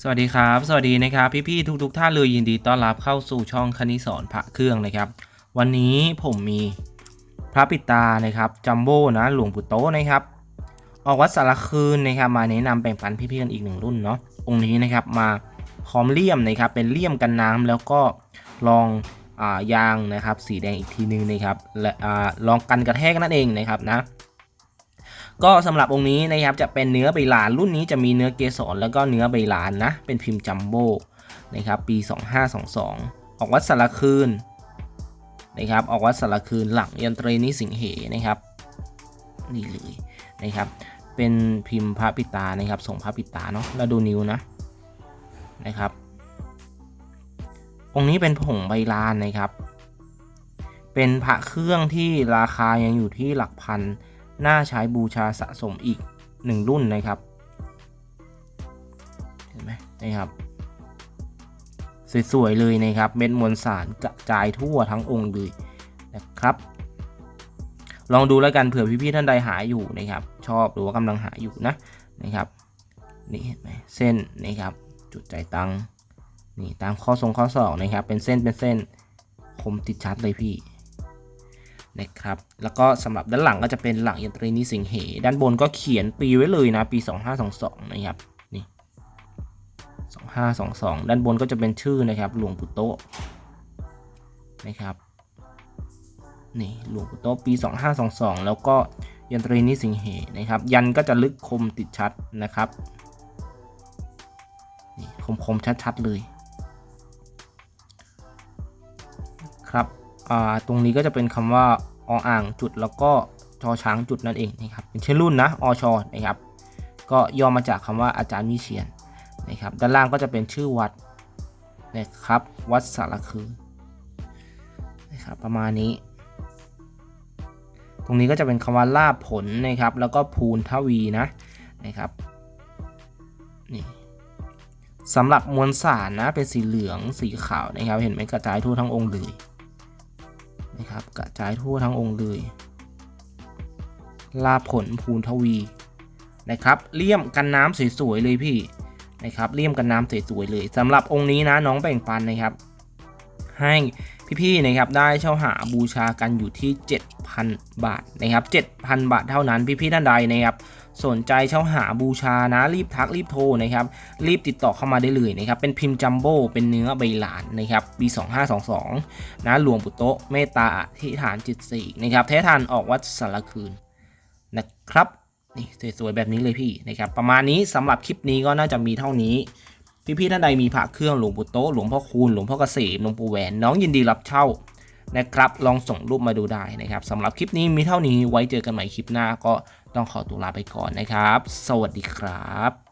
สวัสดีครับ สวัสดีนะครับ พี่ๆทุกๆท่านเลยยินดีต้อนรับเข้าสู่ช่องคณิสอนพระเครื่องนะครับ วันนี้ผมมีพระปิดตานะครับจัมโบ้นะหลวงปู่โตนะครับ ออกวัดสารคืนนะครับ มาแนะนำแบ่งปันพี่ๆกันอีกหนึ่งรุ่นเนาะองค์นี้นะครับมาพร้อมเลี่ยมนะครับ เป็นเลี่ยมกันน้ำแล้วก็ลองอายางนะครับ สีแดงอีกทีนึงนะครับและอ่าลองกันกระแทกนั่นเองนะครับนะ ก็สำหรับองค์นี้นะครับจะเป็นเนื้อใบลาน รุ่นนี้จะมีเนื้อเกสรแล้วก็เนื้อใบลานนะ เป็นพิมพ์จัมโบ้นะครับปี 2522 ออกวัดสารคืนนะครับออกวัดสารคืนหลังยันตรีนิสิงเหนะครับนี่เลยนะครับ เป็นพิมพ์พระปิตานะครับส่งพระปิตาเนาะแล้วดูนิ้วนะนะครับ องค์นี้เป็นผงใบลานนะครับ เป็นพระเครื่องที่ราคายังอยู่ที่หลักพัน น่าใช้บูชาสะสมอีกหนึ่งรุ่นนะครับ เห็นไหมนะครับ สวย ๆ เลยนะครับ เม็ดมวลสารกระจายทั่วทั้งองค์เลยนะครับ ลองดูแล้วกันเผื่อพี่ ๆ ท่านใดหาอยู่นะครับ ชอบหรือว่ากำลังหาอยู่นะนะครับ นี่เห็นไหมเส้นนะครับ จุดใจตังนี่ตามข้อทรงข้อศอกนะครับ เป็นเส้นเป็นเส้นคมติดชัดเลยพี่ นะครับ แล้วก็สำหรับด้านหลังก็จะเป็นหลังยันตรีนิสิงเห ด้านบนก็เขียนปีไว้เลยนะ ปี 2522 นะครับ นี่ 2522 ด้านบนก็จะเป็นชื่อนะครับ หลวงปู่โตนะครับ นี่หลวงปู่โตปี 2522 แล้วก็ยันตรีนิสิงเห นะครับ ยันก็จะลึกคมติดชัดนะครับ นี่คมคมๆชัดๆเลย ตรงนี้ก็จะเป็นคำว่าออ่างจุดแล้วก็ชอช้างจุดนั่นเองนะครับเป็นชื่อรุ่นนะอชนะครับ ก็ย่อมาจากคำว่าอาจารย์วิเชียนนะครับด้านล่างก็จะเป็นชื่อวัดนะครับวัดสารคือนะครับประมาณนี้ ตรงนี้ก็จะเป็นคำว่าลาบผลนะครับ แล้วก็ภูนทวีนะนะครับนี่สำหรับมวลสารนะเป็นสีเหลืองสีขาวนะครับ เห็นไหมกระจายทั่วทั้งองค์เลย นะครับ กระจายทั่วทั้งองค์เลย ลาผลภูนทวีนะครับเลี่ยมกันน้ำสวยๆเลยพี่นะครับเลี่ยมกันน้ำสวยๆเลยสำหรับองค์นี้นะน้องแบ่งปันนะครับ ให้พี่ๆนะครับได้เช่าหาบูชากันอยู่ที่ 7,000 บาทนะครับ 7,000 บาทเท่านั้นพี่ๆท่านใดนะครับ สนใจเช่าหาบูชานะรีบทักรีบโทรนะครับ รีบติดต่อเข้ามาได้เลยนะครับ เป็นพิมพ์จัมโบ้เป็นเนื้อใบหลานนะครับปี 2522 นะหลวงปู่โตะเมตตาอธิฐานจิตสี่นะครับแท้ทันออกวัดสารคืนนะครับนี่สวยๆแบบนี้เลยพี่นะครับ ประมาณนี้สำหรับคลิปนี้ก็น่าจะมีเท่านี้พี่ๆท่านใดมีพระเครื่องหลวงปู่โตะหลวงพ่อคูณหลวงพ่อเกษมหลวงปู่แหวนน้องยินดีรับเช่า นะครับ ลองส่งรูปมาดูได้นะครับสำหรับคลิปนี้มีเท่านี้ไว้เจอกันใหม่คลิปหน้าก็ต้องขอตัวลาไปก่อนนะครับ สวัสดีครับ